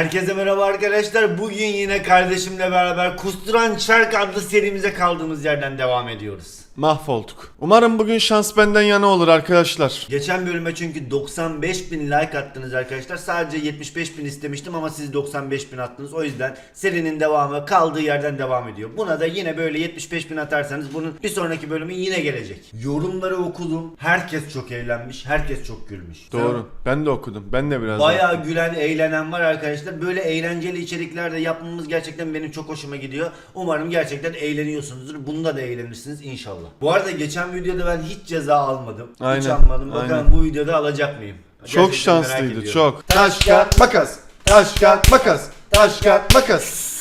Herkese merhaba arkadaşlar. Bugün yine kardeşimle beraber Kusturan Çark adlı serimize kaldığımız yerden devam ediyoruz. Mahvolduk. Umarım bugün şans benden yana olur arkadaşlar. Geçen bölüme çünkü 95 bin like attınız arkadaşlar. Sadece 75 bin istemiştim ama siz 95 bin attınız. O yüzden serinin devamı kaldığı yerden devam ediyor. Buna da yine böyle 75 bin atarsanız bunun bir sonraki bölümü yine gelecek. Yorumları okudum. Herkes çok eğlenmiş. Herkes çok gülmüş. Doğru. Ben de okudum. Ben de biraz. Bayağı gülen, eğlenen var arkadaşlar. Böyle eğlenceli içerikler de yapmamız gerçekten benim çok hoşuma gidiyor. Umarım gerçekten eğleniyorsunuzdur. Bunda da eğlenirsiniz inşallah. Bu arada geçen videoda ben hiç ceza almadım. Hiç Aynen, almadım. Bakalım aynen. bu videoda alacak mıyım? Çok Gerçekten merak şanslıydı. Çok. Taş, kağıt, makas. Taş kağıt makas. Taş kağıt makas.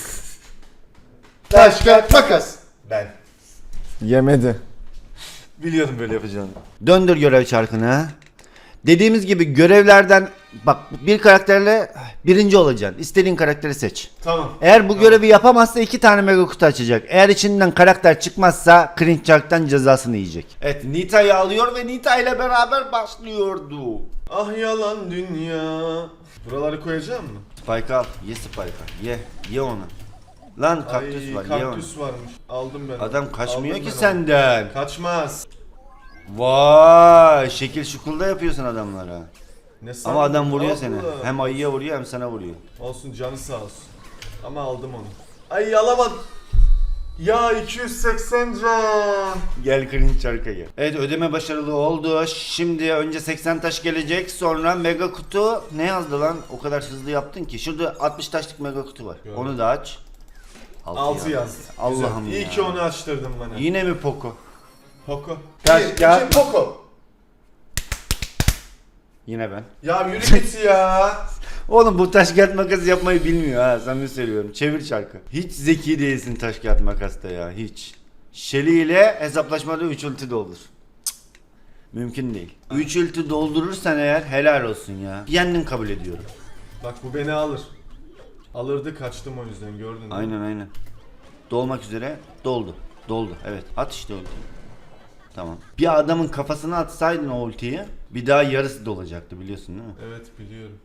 Taş kağıt makas. Ben. Yemedi. Biliyordum böyle yapacağını. Döndür görev çarkını. Dediğimiz gibi görevlerden bak bir karakterle birinci olacaksın. İstediğin karakteri seç. Tamam. Eğer bu görevi yapamazsa iki tane mega kutu açacak. Eğer içinden karakter çıkmazsa Cringe Shark'tan cezasını yiyecek. Evet Nita'yı alıyor ve Nita ile beraber başlıyordu. Ah yalan dünya. Buraları koyacağım mı? Spike al. Ye Spike. Ye. Ye onu. Lan kaktüs Ay, var. Ye onu. kaktüs varmış. Aldım ben. Adam kaçmıyor Aldım ki ben onu. senden. Kaçmaz. Vay şekil şukulda yapıyorsun adamlara. Ne Ama adam vuruyor Allah. seni. Hem ayıya vuruyor hem sana vuruyor. Olsun canı sağ olsun. Ama aldım onu. Ay alamadım. Ya 280 can. Gel Cringe Shark'a gel. Evet ödeme başarılı oldu. Şimdi önce 80 taş gelecek. Sonra mega kutu ne yazdı lan? O kadar hızlı yaptın ki. Şurada 60 taşlık mega kutu var. Gördüm. Onu da aç. Altı 6 ya. yazdı. Allah'ım Güzel. İyi ya. ki onu açtırdın bana. Yine mi Poco? Poco. Taş, Bir, kağıt, iki, Poco. Yine ben. Ya yürü git ya. Oğlum bu taş kağıt makas yapmayı bilmiyor ha. Sana söylüyorum. Çevir çarkı. Hiç zeki değilsin taş kağıt makasta ya. Hiç. Şeli ile hesaplaşmada 3 ulti doldur. Cık. Mümkün değil. 3 ulti doldurursan eğer helal olsun ya. Yendin kabul ediyorum. Bak bu beni alır. Alırdı kaçtım o yüzden gördün mü? Aynen aynen. Dolmak üzere doldu. Doldu evet. At işte ultiyi. Tamam. Bir adamın kafasına atsaydın o ultiyi bir daha yarısı dolacaktı biliyorsun değil mi? Evet biliyorum.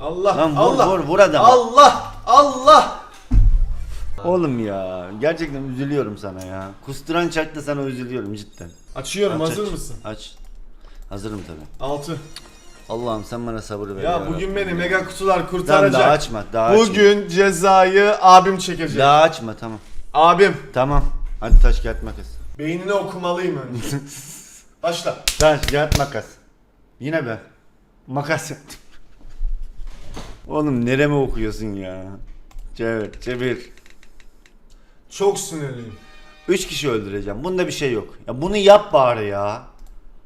Allah Lan vur Allah. vur vur adamı. Allah Allah. Oğlum ya gerçekten üzülüyorum sana ya. Kusturan çarkta sana üzülüyorum cidden. Açıyorum Aç, hazır aç. mısın? Aç. Hazırım tabi. 6. Allah'ım sen bana sabır ver. Ya bugün beni mega kutular Tamam kurtaracak. daha açma daha açma. Bugün cezayı abim çekecek. Daha açma tamam. Abim. Tamam. Hadi taş kağıt makas. Beynini okumalıyım önce. Başla. Taş kağıt makas. Yine ben. Makas yaptım. Oğlum nereme okuyorsun ya? Çevir çevir. Çok sinirliyim. Üç kişi öldüreceğim. Bunda bir şey yok. Ya bunu yap bari ya.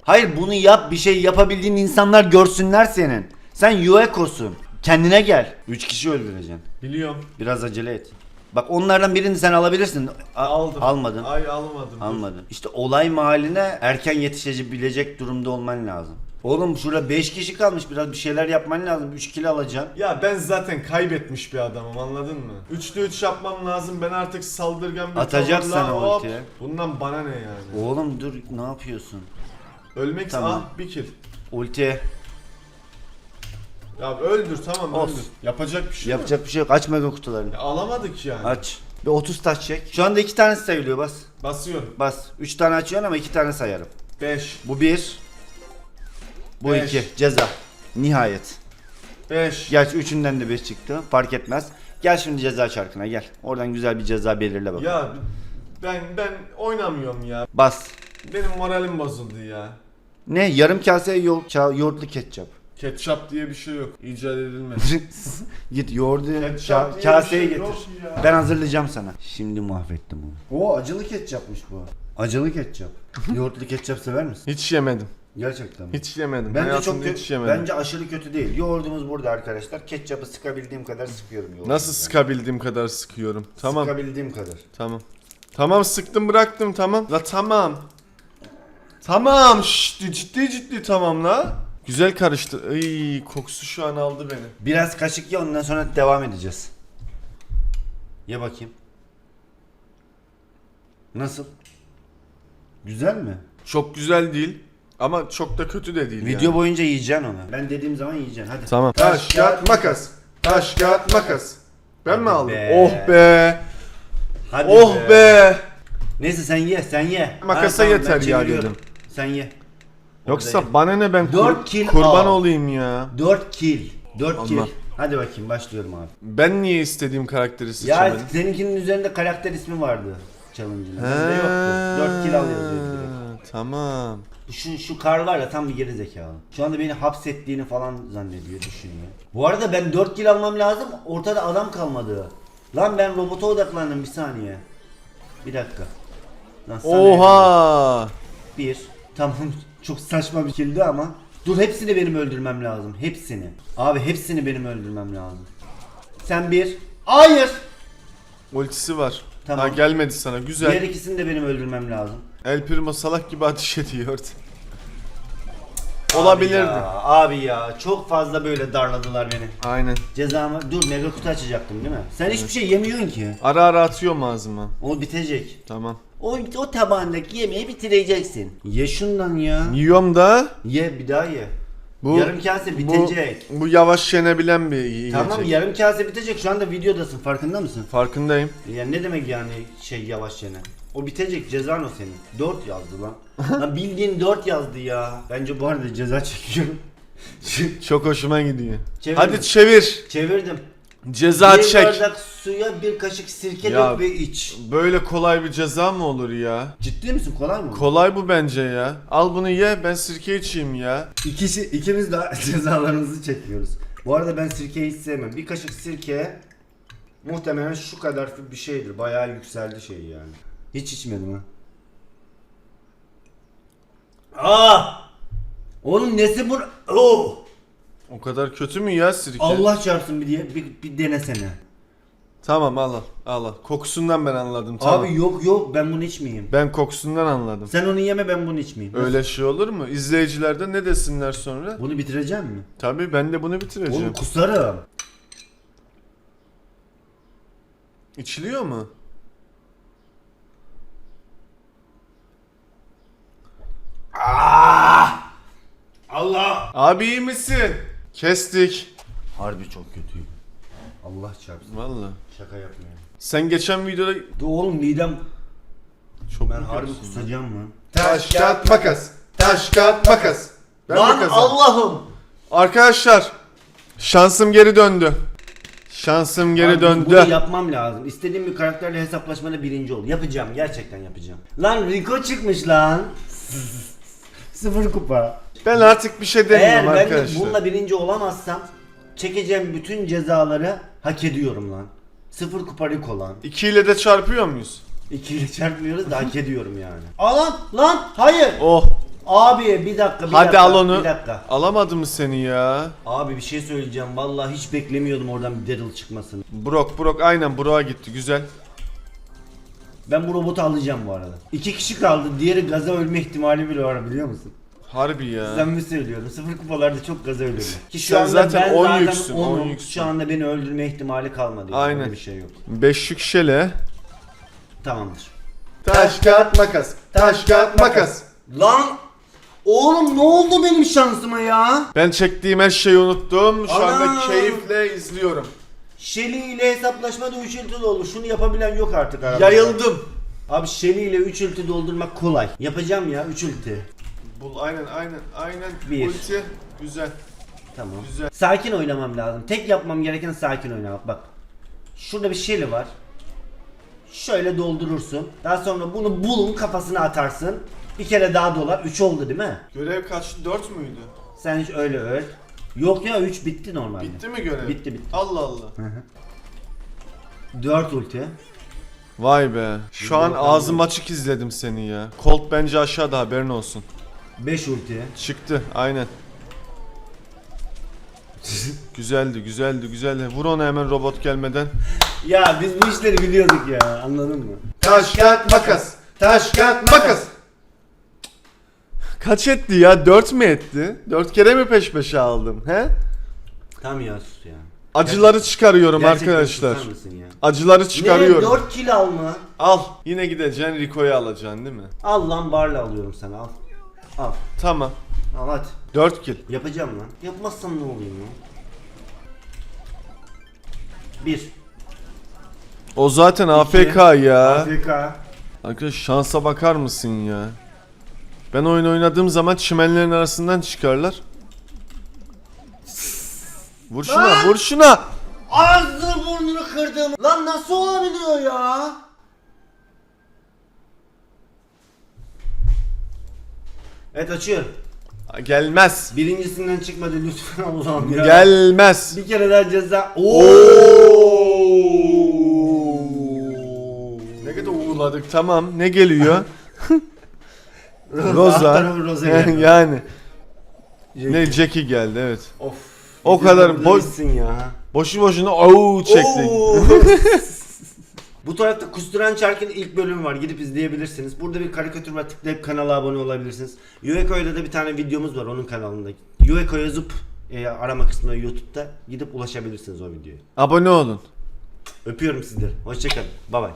Hayır bunu yap bir şey yapabildiğin insanlar görsünler senin. Sen Yueko'sun. Kendine gel. Üç kişi öldüreceksin. Biliyorum. Biraz acele et. Bak onlardan birini sen alabilirsin. A- Aldım. Almadın. Ay almadım. Almadın. İşte olay mahalline erken yetişebilecek durumda olman lazım. Oğlum şurada 5 kişi kalmış biraz bir şeyler yapman lazım. 3 kilo alacaksın. Ya ben zaten kaybetmiş bir adamım anladın mı? Üçlü üç yapmam lazım ben artık saldırgan bir Atacak tavırla sana hop. ultiyi. Bundan bana ne yani? Oğlum dur ne yapıyorsun? Ölmek Tamam. ah bir kill. Ulti Ya öldür tamam Olsun. öldür. Yapacak bir şey yapacak bir şey yok. Aç mega kutularını. yok. Ya alamadık yani. Aç. Bir 30 taş çek. Şu anda 2 tanesi sayılıyor bas. Basıyorum. Bas. 3 tane açıyorsun ama 2 tane sayarım. 5 Bu 1. Bu Beş. 2. Ceza. Nihayet. 5 Gerçi üçünden de 5 çıktı. Fark etmez. Gel şimdi ceza çarkına gel. Oradan güzel bir ceza belirle bakalım. Ya ben ben oynamıyorum ya. Bas. Benim moralim bozuldu ya. Ne? Yarım kase yo ça- yoğurtlu ketçap. Ketçap diye bir şey yok. İcat edilmedi. Git yoğurdu Ketçap ça- diye bir kaseye şey getir. yok ya. Ben hazırlayacağım sana. Şimdi mahvettim onu. Oo acılı ketçapmış bu. Acılı ketçap. yoğurtlu ketçap sever misin? Hiç yemedim. Gerçekten mi? Hiç yemedim. Bence Hayatımda çok kötü. hiç yemedim. Bence aşırı kötü değil. Yoğurdumuz burada arkadaşlar. Ketçapı sıkabildiğim kadar sıkıyorum yoğurdu. Nasıl sıkabildiğim kadar sıkıyorum. Tamam. Sıkabildiğim kadar. Tamam. Tamam sıktım bıraktım tamam. La tamam. Tamam şşt, ciddi ciddi tamam la. Güzel karıştı. Ay kokusu şu an aldı beni. Biraz kaşık ye ondan sonra devam edeceğiz. Ye bakayım. Nasıl? Güzel mi? Çok güzel değil ama çok da kötü de değil Video yani. boyunca yiyeceksin onu. Ben dediğim zaman yiyeceksin. Hadi. Tamam. Taş, kağıt, makas. Taş kağıt makas. Ben mi Hadi aldım? be. Oh be. Hadi Oh be. Neyse sen ye sen ye. Makasa Ha, tamam, yeter ya dedim. Sen ye. Yoksa Orada ye. bana ne ben kur- Dört kill kurban al. olayım ya. 4 kill. 4 kill. Allah. Hadi bakayım başlıyorum abi. Ben niye istediğim karakteri Ya seçemedim? seninkinin üzerinde karakter ismi vardı. Challenge'ın. Bende yoktu. 4 kill al yazıyor direkt. Tamam. Şu, şu kar var ya tam bir geri zekalı. Şu anda beni hapsettiğini falan zannediyor, düşünüyor. Bu arada ben 4 kill almam lazım. Ortada adam kalmadı. Lan ben robota odaklandım bir saniye. Bir dakika. Lan sana Oha. Bir. Tamam çok saçma bir killdi ama. Dur hepsini benim öldürmem lazım. Hepsini. Abi hepsini benim öldürmem lazım. Sen bir. Hayır. Ultisi var. Tamam. Ha gelmedi sana. Güzel. Diğer ikisini de benim öldürmem lazım. El Primo salak gibi ateş ediyordu. Abi Olabilirdi. ya, abi ya çok fazla böyle darladılar beni. Aynen. Cezamı dur mega kutu açacaktım değil mi? Sen hiçbir şey yemiyorsun ki. Ara ara atıyorum ağzıma. O bitecek. Tamam. O, o tabağındaki yemeği bitireceksin. Ye şundan ya. Yiyorum da Ye bir daha ye. bu Yarım kase bitecek. Bu, bu yavaş yenebilen bir yiyecek. Tamam yarım kase bitecek. Şu anda videodasın farkında mısın? Farkındayım. Ya ne demek yani şey yavaş yene? O bitecek cezan o senin. 4 yazdı lan. lan bildiğin 4 yazdı ya. Bence bu arada ceza çekiyorum. Çok hoşuma gidiyor. Çevir Hadi çevir. Çevirdim. Ceza bir çek. bardak suya bir kaşık sirke Ya. dök ve iç. Böyle kolay bir ceza mı olur ya? Ciddi misin kolay mı? Kolay bu bence ya. Al bunu ye ben sirke içeyim ya. İkisi, ikimiz de cezalarımızı çekiyoruz. Bu arada ben sirkeyi hiç sevmem. Bir kaşık sirke muhtemelen şu kadar bir şeydir. Bayağı yükseldi şey yani. Hiç içmedim ha. Aa! Oğlum nesi bu? Oh! O kadar kötü mü ya sirke? Allah çarpsın bir diye bir, bir denesene. Tamam al al. Al al. Kokusundan ben anladım tamam. Abi yok yok ben bunu içmeyeyim. Ben kokusundan anladım. Sen onu yeme ben bunu içmeyeyim. Öyle şey olur mu? İzleyiciler de ne desinler sonra? Bunu bitireceğim mi? Tabii ben de bunu bitireceğim. Oğlum kusarım. İçiliyor mu? Allah! Abi iyi misin? Kestik. Harbi çok kötüyüm. Allah çarpsın. Valla. Şaka yapmıyorum. Sen geçen videoda Dur oğlum midem çok ben harbi kusacağım mı? Taş kağıt makas. Taş kağıt makas. Ben Lan mi kazandım? Allah'ım! Arkadaşlar şansım geri döndü. Şansım geri Abi döndü. Bunu yapmam lazım. İstediğim bir karakterle hesaplaşmada birinci ol. Yapacağım. Gerçekten yapacağım. Lan Rico çıkmış lan. Sıfır kupa. Ben artık bir şey Eğer demiyorum ben de arkadaşlar. bununla birinci olamazsam çekeceğim bütün cezaları hak ediyorum lan. Sıfır kupa Rico lan. 2 ile de çarpıyor muyuz? İkiyle çarpmıyoruz da hak ediyorum yani. Alan lan hayır. Oh. Abi bir dakika bir Hadi dakika. al onu. Bir dakika. Alamadım mı seni ya? Abi bir şey söyleyeceğim. Vallahi hiç beklemiyordum oradan bir Daryl çıkmasını. Brok Brok aynen Brok'a gitti güzel. Ben bu robotu alacağım bu arada. İki kişi kaldı. Diğeri gaza ölme ihtimali bile var biliyor musun? Harbi ya. Sen mi söylüyorum? Sıfır kupalarda çok gaza ölüyorum. Ki şu Sen anda zaten ben on zaten yüksün, on onum. yüksün. Şu anda beni öldürme ihtimali kalmadı. Yani. Aynen. Öyle bir şey yok. Beşlik şele. Tamamdır. Taş kağıt makas. Taş kağıt makas. Lan! Oğlum ne oldu benim şansıma ya? Ben çektiğim her şeyi unuttum. Şu anda Ana! keyifle izliyorum. Shelly ile hesaplaşmada 3 ulti doldu. Şunu yapabilen yok artık aramızda. Yayıldım. Abi Shelly ile 3 ulti doldurmak kolay. Yapacağım ya 3 ulti. Bul aynen aynen aynen. Bir. Ulti. Güzel. Tamam. Güzel. Sakin oynamam lazım. Tek yapmam gereken sakin oynamak. Bak. Şurada bir Shelly var. Şöyle doldurursun. Daha sonra bunu bulun kafasına atarsın. Bir kere daha dolar. 3 oldu değil mi? Görev kaçtı? 4 müydü? Sen hiç öyle öl. Yok ya 3 bitti normalde. Bitti mi görev? Bitti, bitti. Allah Allah. 4 ulti. Vay be. Şu an ağzım açık izledim seni ya. Colt bence aşağıda haberin olsun. 5 ulti. Çıktı aynen. güzeldi güzeldi güzeldi. Vur onu hemen robot gelmeden. Ya biz bu işleri biliyorduk ya. Anladın mı? Taş kağıt makas. Taş kağıt makas. Kaç etti ya? 4 mü etti? 4 kere mi peş peşe aldım? He? Tam ya sus ya. Acıları çıkarıyorum Gerçekten arkadaşlar. susar mısın ya? Acıları çıkarıyorum. Ne 4 kill alma. Al. Yine gideceksin Rico'yu alacaksın değil mi? Al lan barla alıyorum sana al. Al. Tamam. Al hadi. 4 kill. Yapacağım lan. Yapmazsam ne olayım lan? 1. O zaten AFK ya. AFK. Arkadaş şansa bakar mısın ya? Ben oyun oynadığım zaman çimenlerin arasından çıkarlar. Vur şuna, Lan! vur şuna. Ağzını burnunu kırdım. Lan nasıl olabiliyor ya? Evet açıyorum. Gelmez. Birincisinden çıkmadı lütfen Allah'ım ya. Gelmez. Bir kere daha ceza. Oo. Ne kadar uğurladık tamam. Ne geliyor? Roza. Roza geldi. yani. Ne Jackie geldi evet. Of. O kadar boş- ya. Boşu boşuna au çektik. Bu tarafta Kusturan Çark'ın ilk bölümü var. Gidip izleyebilirsiniz. Burada bir karikatür var. Tıklayıp kanala abone olabilirsiniz. Yueko'yla da bir tane videomuz var onun kanalında. Yueko yazıp e, arama kısmına YouTube'da gidip ulaşabilirsiniz o videoya. Abone olun. Öpüyorum sizleri. Hoşçakalın. Bay bay.